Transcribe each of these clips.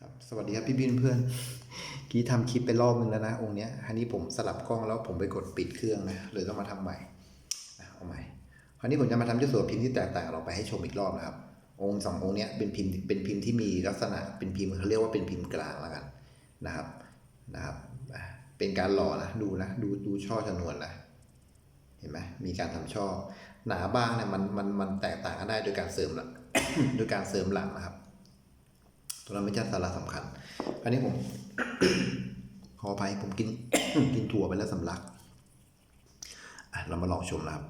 ครับสวัสดีครับพี่บินเพื่อนกี้ทำคลิปไปรอบนึงแล้วนะ องค์เนี้ยอันนี้ผมสลับกล้องแล้วผมไปกดปิดเครื่องนะเลยต้องมาทำใหม่นะเอาใหม่คราวนี้ผมจะมาทำเจ้าสัวพิมพ์ที่แตกต่างออกไปให้ชมอีกรอบนะครับ องค์สององค์เนี้ยเป็นพิมพ์เป็นพิมพ์ที่มีลักษณะเป็นพิมพ์เขาเรียกว่าเป็นพิมพ์กลางแล้วกันนะครับนะครับเป็นการหล่อนะดูนะดูดูช่อชนวนนะเห็นไหมมีการทำช่อ หนาบ้างเนี่ยมันมันมันแตกต่างกันได้โดยการเสริมหลังโดยการเสริมหลังนะครับ ตัวนั้นไม่ใช่สาระสำคัญ อันนี้ผม ขออภัยผมกิน กินถั่วไปแล้วสำลัก อะเรามาลองชมนะครับ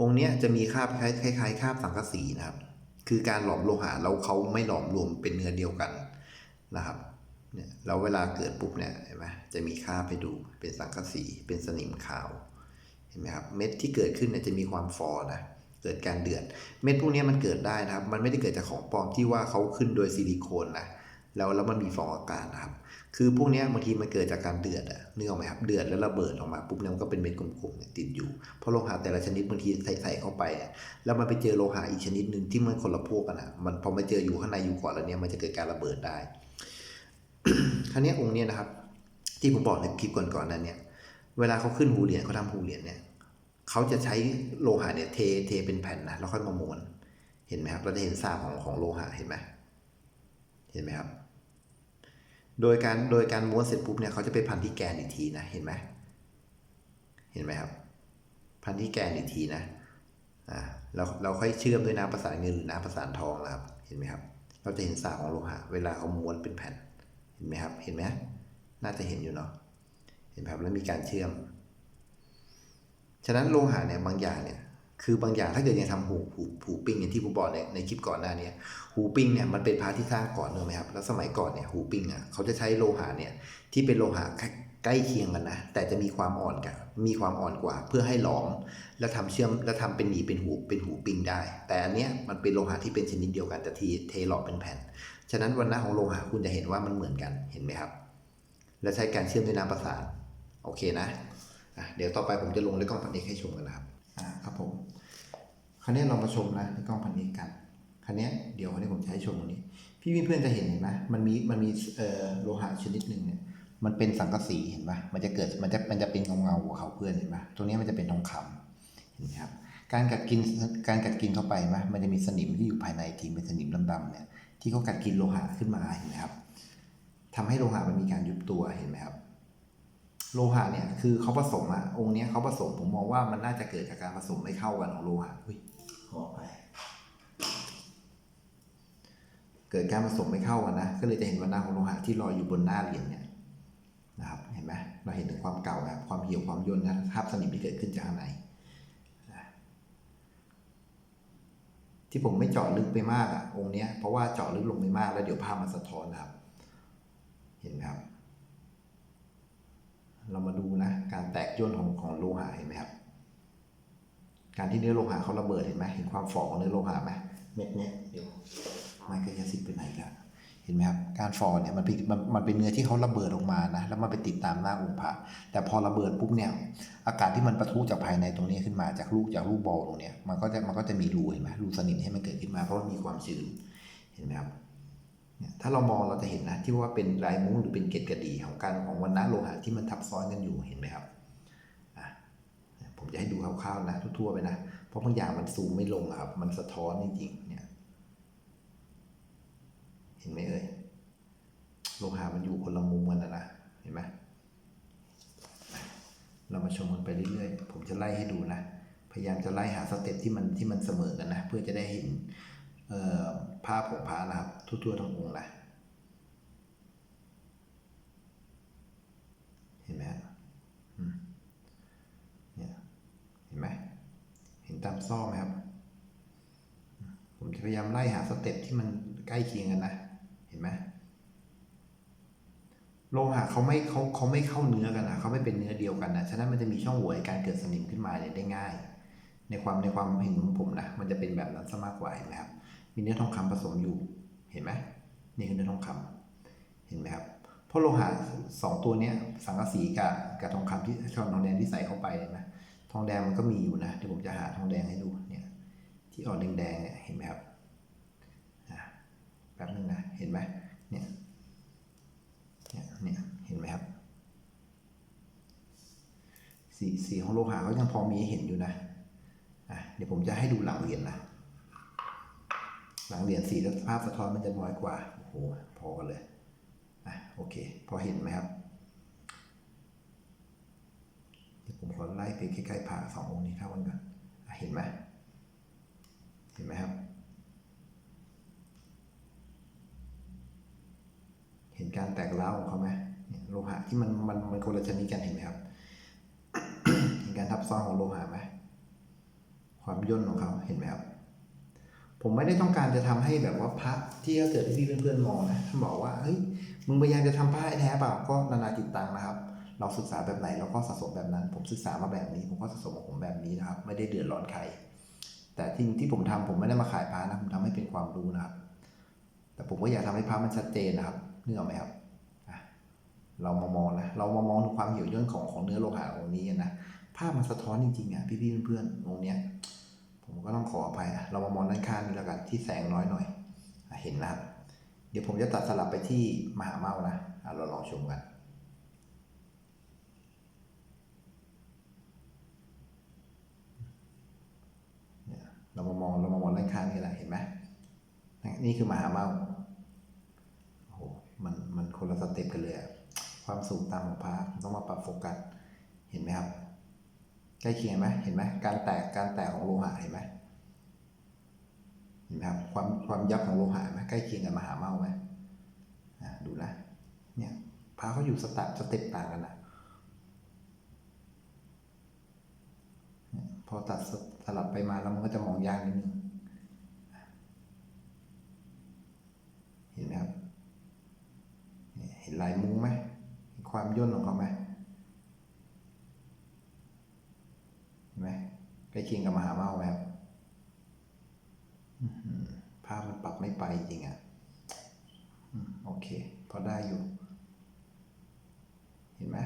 องค์เนี้ยจะมีคาบคล้ายคล้ายๆคาบสังกะสีนะครับ คือการหลอมโลหะแล้วเขาไม่หลอมรวมเป็นเนื้อเดียวกันนะครับเนี่ยแล้วเวลาเกิดปุ๊บเนี่ยเห็นไหมจะมีคาบให้ดูเป็นสังกะสีเป็นสนิมขาว เห็นไหมครับ เม็ดที่เกิดขึ้นเนี่ยจะมีความฟอนะ เกิดการเดือด เม็ดพวกนี้มันเกิดได้นะครับ มันไม่ได้เกิดจากของปลอมที่ว่าเขาขึ้นโดยซิลิโคนนะแล้วแล้วมันมีฟองอากาศนะครับ คือพวกนี้บางทีมันเกิดจากการเดือดอะนึกออกไหมครับ เดือดแล้วระเบิดออกมาปุ๊บเนี่ยมันก็เป็นเม็ดกลมๆเนี่ยติดอยู่ เพราะโลหะแต่ละชนิดบางทีใส่ใส่เข้าไป แล้วมันไปเจอโลหะอีกชนิดหนึ่งที่มันคนละพวกกันอะมันพอมาเจออยู่ข้างในอยู่ก่อนแล้วเนี่ยมันจะเกิดการระเบิดได้ ครั้นี้องค์เนี้ยนะครับ ที่ผมบอกในคลิปก่อนๆนั้นเนี่ย เวลาเขาขึ้นหูเหรียญเขาทำหูเหรียญเนี่ย เขาจะใช้โลหะเนี่ยเทเทเป็นแผ่นนะแล้วค่อยมาม้วนเห็นไหมครับ เราจะเห็นซากของของโลหะเห็นไหมเห็นไหมครับ โดยการโดยการม้วนเสร็จปุ๊บเนี่ยเขาจะไปพันที่แกนอีกทีนะเห็นไหมเห็นไหมครับ พันที่แกนอีกทีนะอ่าเราเราค่อยเชื่อมด้วยน้ำประสานเงินหรือน้ำประสานทองนะครับ เห็นไหมครับ เราจะเห็นซากของโลหะ เวลาเขาม้วนเป็นแผ่น เห็นไหมครับ เห็นไหมน่าจะเห็นอยู่เนาะเห็นไหมครับแล้วมีการเชื่อม ฉะนั้นโลหะเนี่ยบางอย่างเนี่ยคือบางอย่างถ้าเกิดยังทำหูหูหูปิ้งอย่างที่ผมบอกในในคลิปก่อนหน้านี้หูปิ้งเนี่ยมันเป็นพาที่สร้างก่อนเนอะไหมครับแล้วสมัยก่อนเนี่ยหูปิ้งอะเขาจะใช้โลหะเนี่ยที่เป็นโลหะใกล้เคียงกันนะแต่จะมีความอ่อนกันมีความอ่อนกว่า เพื่อให้หลอม แล้วทำเชื่อมแล้วทำเป็นหนีเป็นหูเป็นหูปิ้งได้ แต่อันเนี้ยมันเป็นโลหะที่เป็นชนิดเดียวกันแต่ทีเทหลอมเป็นแผ่น ฉะนั้นวันหน้าของโลหะคุณจะเห็นว่ามันเหมือนกันเห็นไหมครับ และใช้การเชื่อมด้วยน้ำประสานโอเคนะ เดี๋ยวต่อไปผมจะลงในกล้องพันเอกให้ชมกันนะครับอ่าครับผมคราวนี้เรามาชมนะในกล้องพันเอกกันคราวนี้เดี๋ยวคราวนี้ผมจะให้ชมตรงนี้ พี่เพื่อนๆจะเห็นเห็นไหมมันมีมันมีเอ่อโลหะชนิดหนึ่งเนี่ยมันเป็นสังกะสีเห็นปะมันจะเกิด มันจะ มันจะเป็นเงาเงาๆหัวเขาเพื่อนเห็นปะตรงนี้มันจะเป็นทองคำเห็นไหมครับ การกัดกิน การกัดกินเข้าไปไหมมันจะมีสนิมที่อยู่ภายในทีเป็นสนิมดำๆเนี่ย ที่เขากัดกินโลหะขึ้นมาเห็นไหมครับทำให้โลหะมันมีการยุบตัวเห็นไหมครับ โลหะเนี่ยคือเขาผสมอะองค์เนี้ยเขาผสมผมมองว่ามันน่าจะเกิดจากการผสมไม่เข้ากันของโลหะอุ้ยขอไป เกิดการผสมไม่เข้ากันนะก็เลยจะเห็นวันหน้าของโลหะที่ลอยอยู่บนหน้าเหรียญเนี่ยนะครับเห็นไหมเราเห็นถึงความเก่านะครับความเหี่ยวความย่นนะคราบสนิมที่เกิดขึ้นจากข้างในนะที่ผมไม่เจาะลึกไปมากอะองค์เนี้ยเพราะว่าเจาะลึกลงไปมากแล้วเดี๋ยวภาพมันสะท้อนนะครับ เห็นไหมครับ เรามาดูนะการแตกย่นของของโลหะเห็นไหมครับ การที่เนื้อโลหะเขาระเบิดเห็นไหมเห็นความฝ่อของเนื้อโลหะไหมเม็ดเนี้ยเดี๋ยวมันก็จะสิบไปไหนกันเห็นไหมครับการฝ่อเนี่ยมันเป็นมันเป็นเนื้อที่เขาระเบิดออกมานะแล้วมันไปติดตามหน้าองค์พระแต่พอระเบิดปุ๊บเนี่ยอากาศที่มันประทุจากภายในตรงนี้ขึ้นมาจากลูกจากลูกบอลตรงเนี้ยมันก็จะมันก็จะมีรูเห็นไหมรูสนิมให้มันเกิดขึ้นมาเพราะว่ามีความชื้นเห็นไหมครับ ถ้าเรามองเราจะเห็นนะที่ว่าเป็นลายมุ้งหรือเป็นเกล็ดกระดีของการของวันณะโลหะที่มันทับซ้อนกันอยู่เห็นไหมครับผมจะให้ดูคร่าวๆนะทั่วๆไปนะเพราะบางอย่างมันซูมไม่ลงครับ มันสะท้อนจริงๆเนี่ย เห็นไหมเอ่ยโลหะมันอยู่คนละมุมกันนะนะเห็นไหมเรามาชมกันไปเรื่อยๆ ผมจะไล่ให้ดูนะ พยายามจะไล่หาสเต็ปที่มันที่มันเสมอกันนะ เพื่อจะได้เห็น ภาพของพระนะครับ ทั่วๆทั้งองค์นะเห็นไหมเนี่ยเห็นไหมเห็นตามซ่อไหมครับ ผมจะพยายามไล่หาสเต็ปที่มันใกล้เคียงกันนะ เห็นไหมโลหะเขาไม่เขาเขาไม่เข้าเนื้อกันนะเขาไม่เป็นเนื้อเดียวกันนะฉะนั้นมันจะมีช่องโหว่ในการเกิดสนิมขึ้นมาเนี่ยได้ง่าย ในความในความเห็นของผมนะมันจะเป็นแบบนั้นซะมากกว่าเห็นไหมครับ มีเนื้อทองคำผสมอยู่ เห็นไหมนี่คือเนื้อทองคำ เห็นไหมครับ เพราะโลหะสองตัวนี้สังกะสีกับกับทองคำที่ทองแดงที่ใส่เข้าไปเห็นไหมทองแดงมันก็มีอยู่นะเดี๋ยวผมจะหาทองแดงให้ดูเนี่ย ที่ออกแดงแดงเห็นไหมครับแป๊บนึงนะเห็นไหมเนี่ยเนี่ยเนี่ยเห็นไหมครับสีสีของโลหะก็ยังพอมีเห็นอยู่นะอะเดี๋ยวผมจะให้ดูหลังเหรียญนนะ หลังเหรียญสีภาพสะท้อนมันจะน้อยกว่า โอ้โห พอกันเลยอะโอเค พอเห็นไหมครับเดี๋ยวผมขอไล่ไปใกล้ๆผ่าสององค์นี้เท่ากันก่อนเห็นไหมเห็นไหมครับ เห็นการแตกร้าของเขาไหมโลหะที่มันมันมันคนละชนิดกันเห็นไหมครับ เห็นการทับซ้อนของโลหะไหมความย่นของเขาเห็นไหมครับ ผมไม่ได้ต้องการจะทำให้แบบว่าพระที่ถ้าเกิดพี่เพื่อนๆมองนะท่านบอกว่าเฮ้ยมึงพยายามจะทำพระให้แท้เปล่าก็นานาจิตตังนะครับ เราศึกษาแบบไหนเราก็สะสมแบบนั้น ผมศึกษามาแบบนี้ ผมก็สะสมของผมแบบนี้นะครับ ไม่ได้เดือดร้อนใคร แต่ที่ที่ผมทำผมไม่ได้มาขายพระนะผมทำให้เป็นความรู้นะครับ แต่ผมก็อยากทำให้พระมันชัดเจนนะครับนึกอไหมครับเรามามองนะเรามามองถึงความเหี่ยวย่นของของเนื้อโลหะองนี้นะภาพมันสะท้อนจริงๆอะพี่ๆเพื่อนๆองเนี้ย ผมก็ต้องขออภัยอะเรามามองด้านข้างนี้แล้วกันที่แสงน้อยหน่อยเห็นนะครับ เดี๋ยวผมจะตัดสลับไปที่มหาเมานะเราลองชมกันเนี่ยเรามามองเรามามองด้านข้างนี่แหละเห็นไหมนี่คือมหาเมาโอ้โหมันมันคนละสเต็ปกันเลยอะความสูงต่ำของพระต้องมาปรับโฟกัสเห็นไหมครับ ใกล้เคียงไหมเห็นไหมการแตกการแตกของโลหะเห็นไหมเห็นไหมครับความความยับของโลหะไหมใกล้เคียงกับมหาเมาไหมดูนะเนี่ยพระเขาอยู่สเต็ปสเต็ปต่างกันนะพอตัดสลับไปมาแล้วมันก็จะมองยากนิดนึงเห็นไหมครับเห็นลายมุ้งไหมความย่นของเขาไหม เห็นไหม ใกล้เคียงกับมหาเมาไหมครับอื้อหือภาพมันปรับไม่ไปจริงอะโอเค พอได้อยู่ เห็นไหม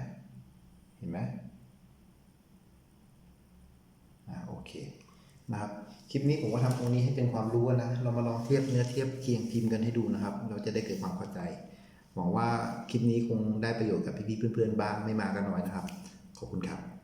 เห็นไหมอ่าโอเคนะครับคลิปนี้ผมก็ทำตรงนี้ให้เป็นความรู้นะ เรามาลองเทียบเนื้อเทียบเคียงพิมพ์กันให้ดูนะครับ เราจะได้เกิดความเข้าใจหวังว่าคลิปนี้คงได้ประโยชน์กับพี่ๆเพื่อนๆบ้างไม่มากก็น้อยนะครับ ขอบคุณครับ